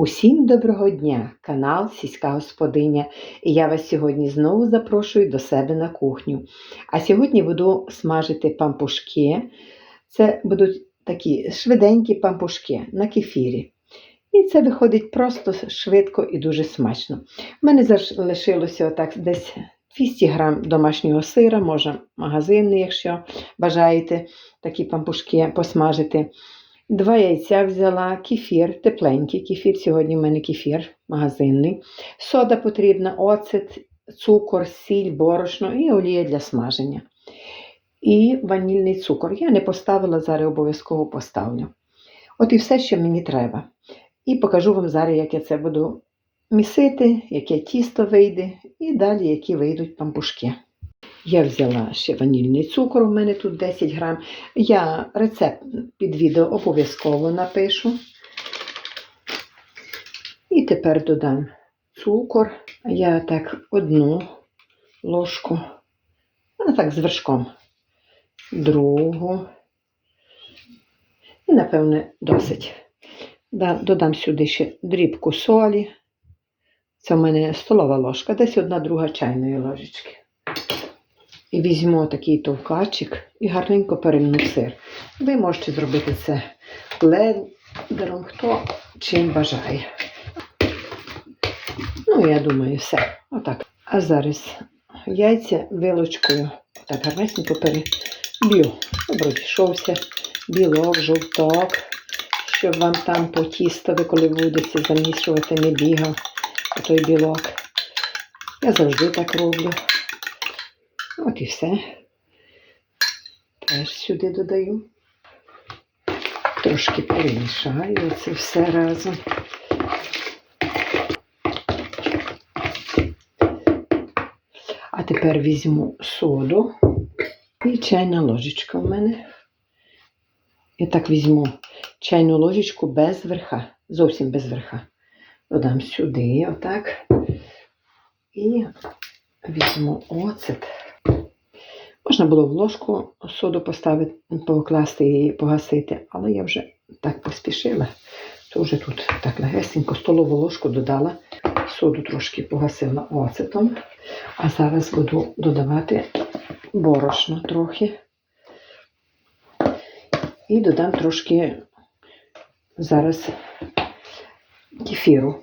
Усім доброго дня, канал Сільська Господиня. І я вас сьогодні знову запрошую до себе на кухню. А сьогодні буду смажити пампушки. Це будуть такі швиденькі пампушки на кефірі. І це виходить просто швидко і дуже смачно. У мене залишилося отак десь 200 грам домашнього сира, може магазинний, якщо бажаєте такі пампушки посмажити. Два яйця взяла, кефір, тепленький кефір. Сьогодні в мене кефір магазинний. Сода потрібна, оцет, цукор, сіль, борошно і олія для смаження. І ванільний цукор. Я не поставила, зараз обов'язково поставлю. От і все, що мені треба. І покажу вам зараз, як я це буду місити, яке тісто вийде, і далі які вийдуть пампушки. Я взяла ще ванільний цукор, у мене тут 10 грам. Я рецепт під відео обов'язково напишу. І тепер додам цукор. Я так одну ложку, ну так з вершком, другу. І, напевне, досить. Да- Додам сюди ще дрібку солі. Це в мене столова ложка, десь одна друга чайної ложечки. І візьму такий товкачик і гарненько перемну сир. Ви можете зробити це блендером, хто чим бажає. Ну, я думаю, все. Отак. А зараз яйця вилочкою так гарненько переб'ю. Щоб розійшовся білок, жовток, щоб вам там по тістові, коли будете замішувати, не бігав той білок. Я завжди так роблю. От і все. Теж сюди додаю. Трошки перемішаю це все разом. А тепер візьму соду і чайна ложечка в мене. Я так візьму чайну ложечку без верха, зовсім без верха. Додам сюди, отак. І візьму оцет. Можна було в ложку соду поставити, покласти і погасити, але я вже так поспішила, то вже тут так легесенько столову ложку додала, соду трошки погасила оцетом. А зараз буду додавати борошно трохи. І додам трошки зараз кефіру.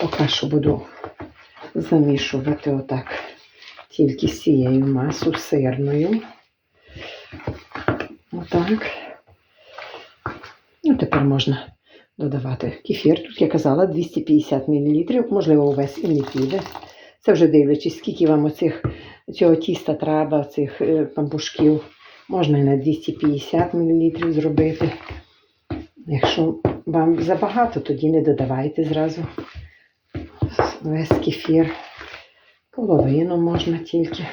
Поки що буду замішувати отак тільки з цією масою сирною. Отак. Ну, тепер можна додавати кефір. Тут я казала 250 мл, можливо, увесь і не піде. Це вже дивлячись, скільки вам оцих, цього тіста треба, цих е, пампушків. Можна і на 250 мл зробити. Якщо вам забагато, тоді не додавайте зразу весь кефір. Половину можна тільки.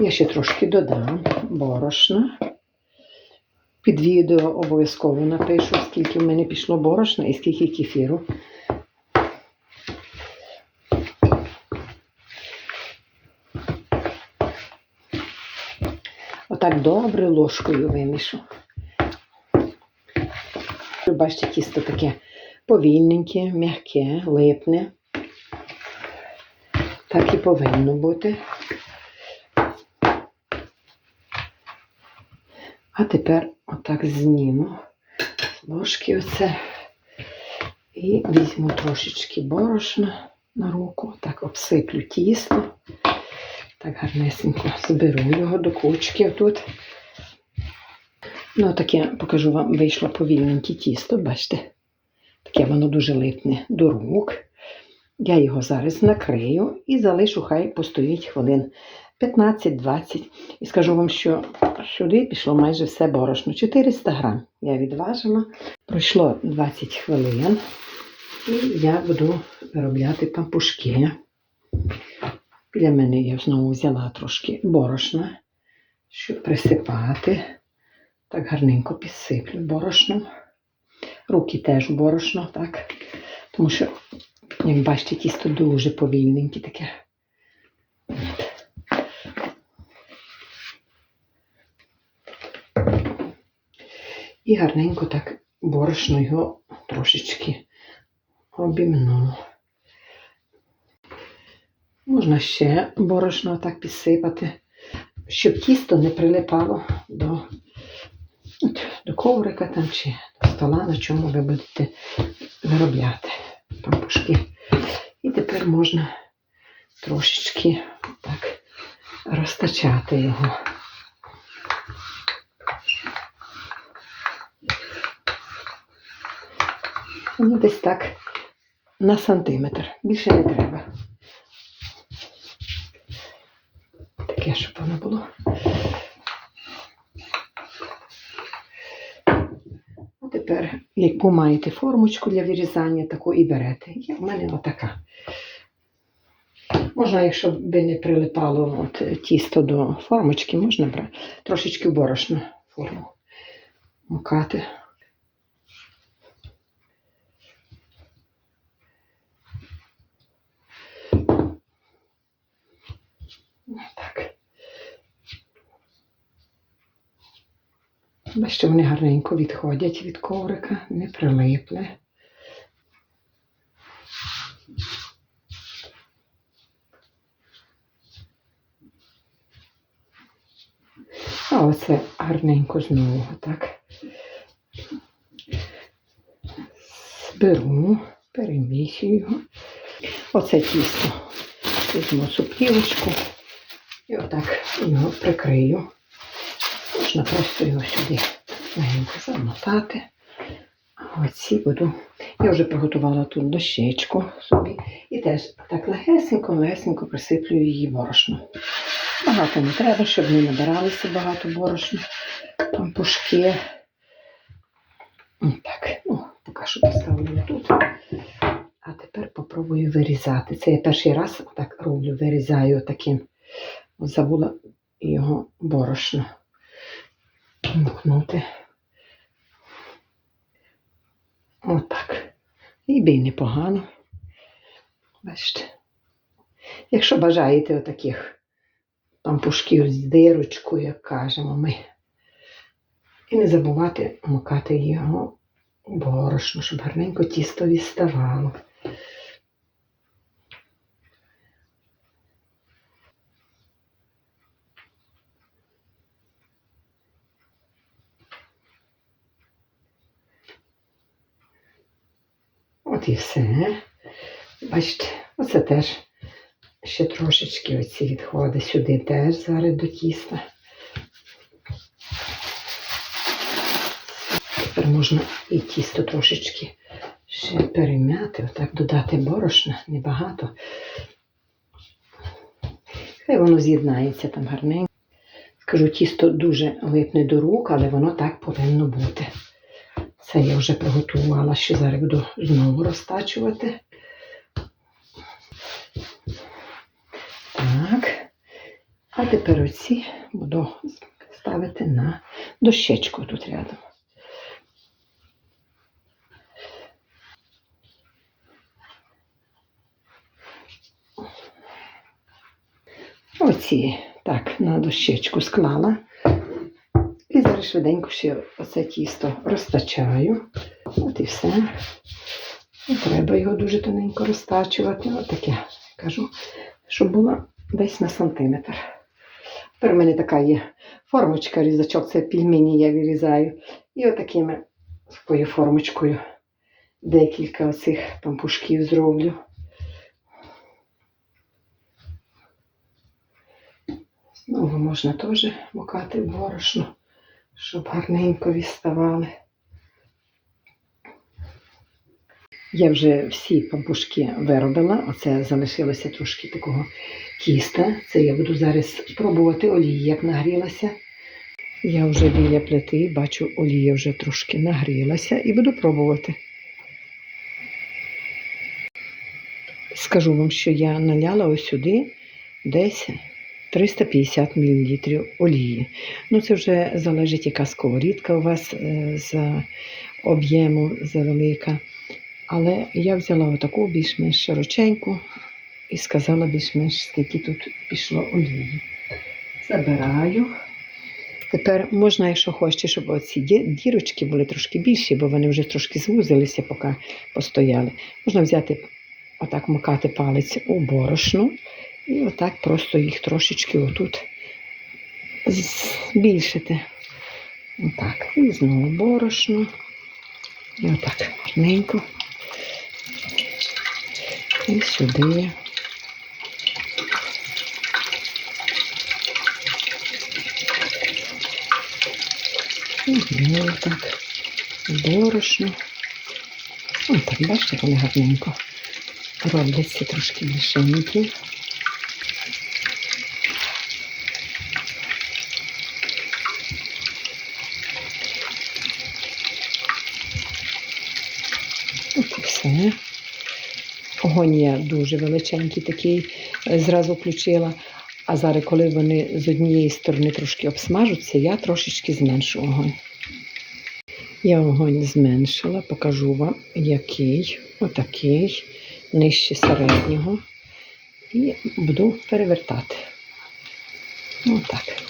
Я ще трошки додам борошна. Під відео обов'язково напишу, скільки в мене пішло борошна і скільки кефіру. Отак добре ложкою вимішу. Бачите, тісто таке повільненьке, м'яке, липне. Так і повинно бути. А тепер отак зніму з ложки оце і візьму трошечки борошна на руку, так обсиплю тісто. Так гарнесенько зберу його до кучки тут. Ну, таке покажу вам, вийшло повільненьке тісто, бачите? Таке воно дуже липне до рук. Я його зараз накрию і залишу, хай постоїть хвилин 15-20. І скажу вам, що сюди пішло майже все борошно. 400 грам я відважила. Пройшло 20 хвилин. І я буду виробляти пампушки. Для мене я знову взяла трошки борошна, щоб присипати. Так гарненько підсиплю борошном. Руки теж борошно, так. Тому що, як бачите, тісто дуже повільненьке таке. І гарненько так борошно його трошечки обімну. Можна ще борошно так підсипати, щоб тісто не прилипало до, до коврика там чи до стола, на чому ви будете виробляти пампушки. І тепер можна трошечки так розтачати його. Ну, десь так на сантиметр. Більше не треба. Таке, щоб воно було. А тепер, яку маєте формочку для вирізання, таку і берете. Є в мене отака. Можна, якщо би не прилипало от, тісто до формочки, можна брати трошечки борошну форму мукати. Бачите, вони гарненько відходять від коврика, не прилипли. А оце гарненько знову так. Зберу, перемісю його. Оце тісто. Візьму супілочку і отак його прикрию. Можна просто його сюди легенько замотати. Оці буду. Я вже приготувала тут дощечку собі. І теж так легесенько-легесенько присиплю її борошном. Багато не треба, щоб не набиралися багато борошна. Пампушки. Так, ну, поки що поставлю тут. А тепер попробую вирізати. Це я перший раз так роблю, вирізаю таким. Забула його борошно мухнути. Отак. І бій непогано. Бачите. Якщо бажаєте отаких пампушків з дирочкою, як кажемо ми. І не забувати мукати його борошно, щоб гарненько тісто відставало. От і все. Бачите, оце теж ще трошечки оці відходи сюди теж зараз до тіста. Тепер можна і тісто трошечки ще перем'яти, отак додати борошна, небагато. Хай воно з'єднається там гарненько. Скажу, тісто дуже липне до рук, але воно так повинно бути. Це я вже приготувала, ще зараз буду знову розтачувати. Так. А тепер оці буду ставити на дощечку тут рядом. Оці так на дощечку склала. І зараз швиденько ще оце тісто розтачаю. От і все. Не треба його дуже тоненько розтачувати. От таке кажу, щоб було десь на сантиметр. Тепер у мене така є формочка, різачок, це пельмені я вирізаю. І отакими такою формочкою декілька оцих пампушків зроблю. Знову можна теж мукати в борошно, щоб гарненько відставали. Я вже всі пампушки виробила, оце залишилося трошки такого тіста. Це я буду зараз пробувати олії, як нагрілася. Я вже біля плити, бачу, олія вже трошки нагрілася і буду пробувати. Скажу вам, що я наляла ось сюди десь 350 мл олії. Ну, це вже залежить, яка сковорідка у вас е, за об'єму завелика. Але я взяла отаку більш-менш широченьку і сказала більш-менш, скільки тут пішло олії. Забираю Тепер можна, якщо хочете, щоб оці дірочки були трошки більші, бо вони вже трошки звузилися, поки постояли. Можна взяти, отак макати палець у борошно і отак просто їх трошечки отут збільшити. Отак. І знову борошно. І отак гарненько. І сюди. І знову так. Борошно. Ось так, бачите, вони гарненько робляться трошки більшенькі. От і все. Огонь я дуже величенький такий е, зразу включила. А зараз, коли вони з однієї сторони трошки обсмажуться, я трошечки зменшу огонь. Я огонь зменшила, покажу вам, який, отакий, нижче середнього. І буду перевертати. Отак.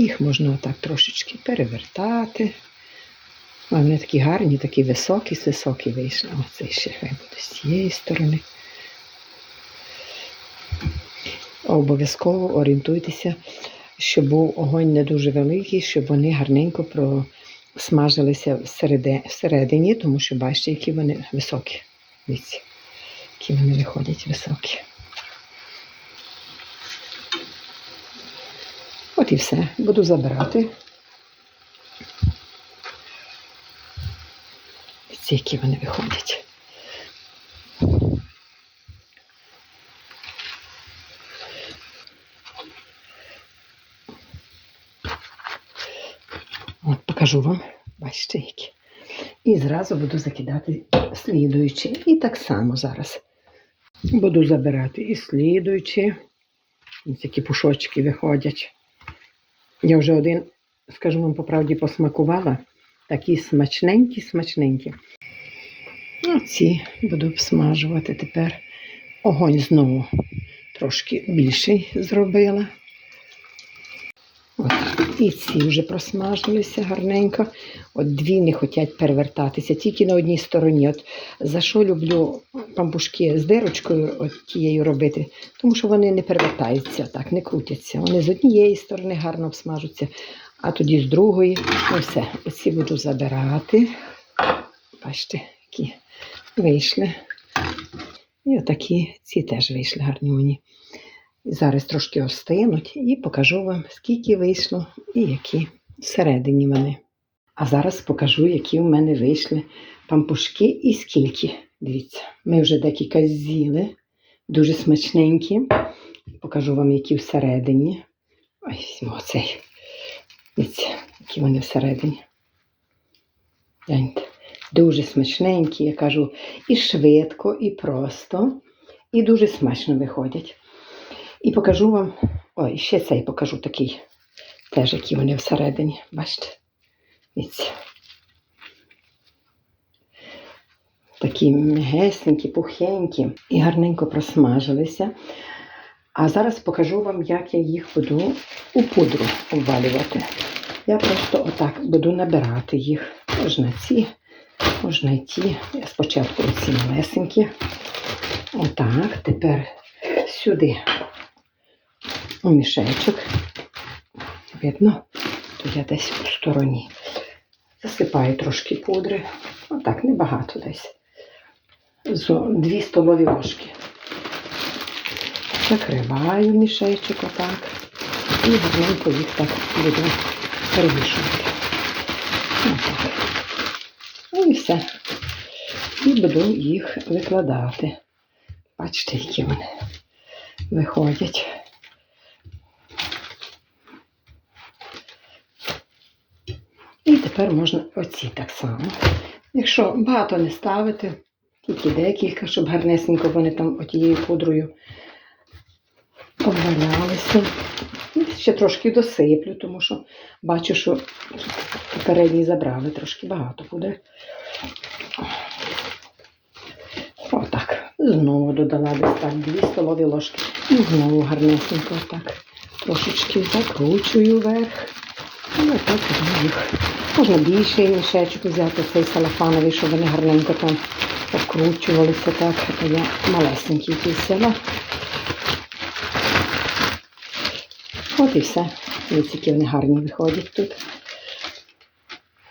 Їх можна отак трошечки перевертати. А Вони такі гарні, такі високі, високі вийшли. Оце ще хай буде з цієї сторони. Обов'язково орієнтуйтеся, щоб був огонь не дуже великий, щоб вони гарненько просмажилися всередині, тому що бачите, які вони високі. Які вони виходять високі. От і все. Буду забирати. Ці, які вони виходять. От покажу вам, бачите, які. І зразу буду закидати слідуючі. І так само зараз. Буду забирати і слідуючі. Ось такі пушочки виходять. Я вже один, скажу вам по правді, посмакувала. Такі смачненькі, смачненькі. Оці буду обсмажувати тепер. Огонь знову трошки більший зробила. І ці вже просмажилися гарненько. От дві не хочуть перевертатися, тільки на одній стороні. От за що люблю пампушки з дирочкою от тією робити? Тому що вони не перевертаються так, не крутяться. Вони з однієї сторони гарно обсмажуться, а тоді з другої. Ну все, оці буду забирати. Бачите, які вийшли. І отакі ці теж вийшли гарні мені. Зараз трошки остинуть і покажу вам, скільки вийшло і які всередині вони. А зараз покажу, які в мене вийшли пампушки і скільки. Дивіться, ми вже декілька з'їли, дуже смачненькі. Покажу вам, які всередині. Ось оцей. Дивіться, які вони всередині. Гляньте. Дуже смачненькі, я кажу, і швидко, і просто, і дуже смачно виходять. І покажу вам, ой, ще цей покажу такий, теж які вони всередині. Бачите? Дивіться. Такі м'ягесенькі, пухенькі і гарненько просмажилися. А зараз покажу вам, як я їх буду у пудру обвалювати. Я просто отак буду набирати їх. Можна ці, можна ті. Я спочатку ці малесенькі. Отак, тепер сюди у мішечок. Видно, то я десь у стороні. Засипаю трошки пудри. Отак, небагато десь. Дві столові ложки. Закриваю мішечок отак. І гарненько їх так буду перемішувати. Отак. Ну і все. І буду їх викладати. Бачите, які вони виходять. І тепер можна оці так само. Якщо багато не ставити, тільки декілька, щоб гарнесенько вони там отією пудрою обвалялися. Ще трошки досиплю, тому що бачу, що попередній забрали, трошки багато буде. Отак. Знову додала десь так 2 столові ложки. І знову гарнесенько так. Трошечки закручую вверх. І отак роблю їх. Можна більший мішечок взяти, цей салафановий, щоб вони гарненько там покручувалися так. А я малесенький який взяла. От і все. Які вони гарні виходять тут.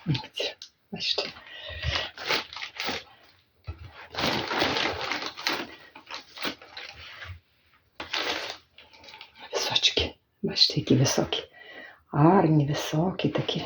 Ось, Бачите. Височки. Бачите, які високі. Гарні, високі такі.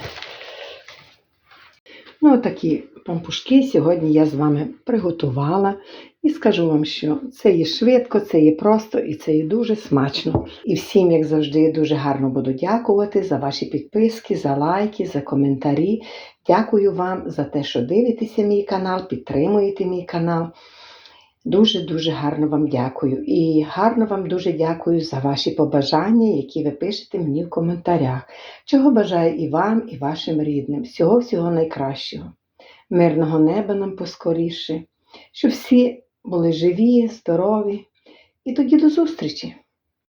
Ну, такі пампушки сьогодні я з вами приготувала і скажу вам, що це є швидко, це є просто і це є дуже смачно. І всім, як завжди, дуже гарно буду дякувати за ваші підписки, за лайки, за коментарі. Дякую вам за те, що дивитеся мій канал, підтримуєте мій канал. Дуже-дуже гарно вам дякую. І гарно вам дуже дякую за ваші побажання, які ви пишете мені в коментарях. Чого бажаю і вам, і вашим рідним. Всього-всього найкращого. Мирного неба нам поскоріше, щоб всі були живі, здорові. І тоді до зустрічі!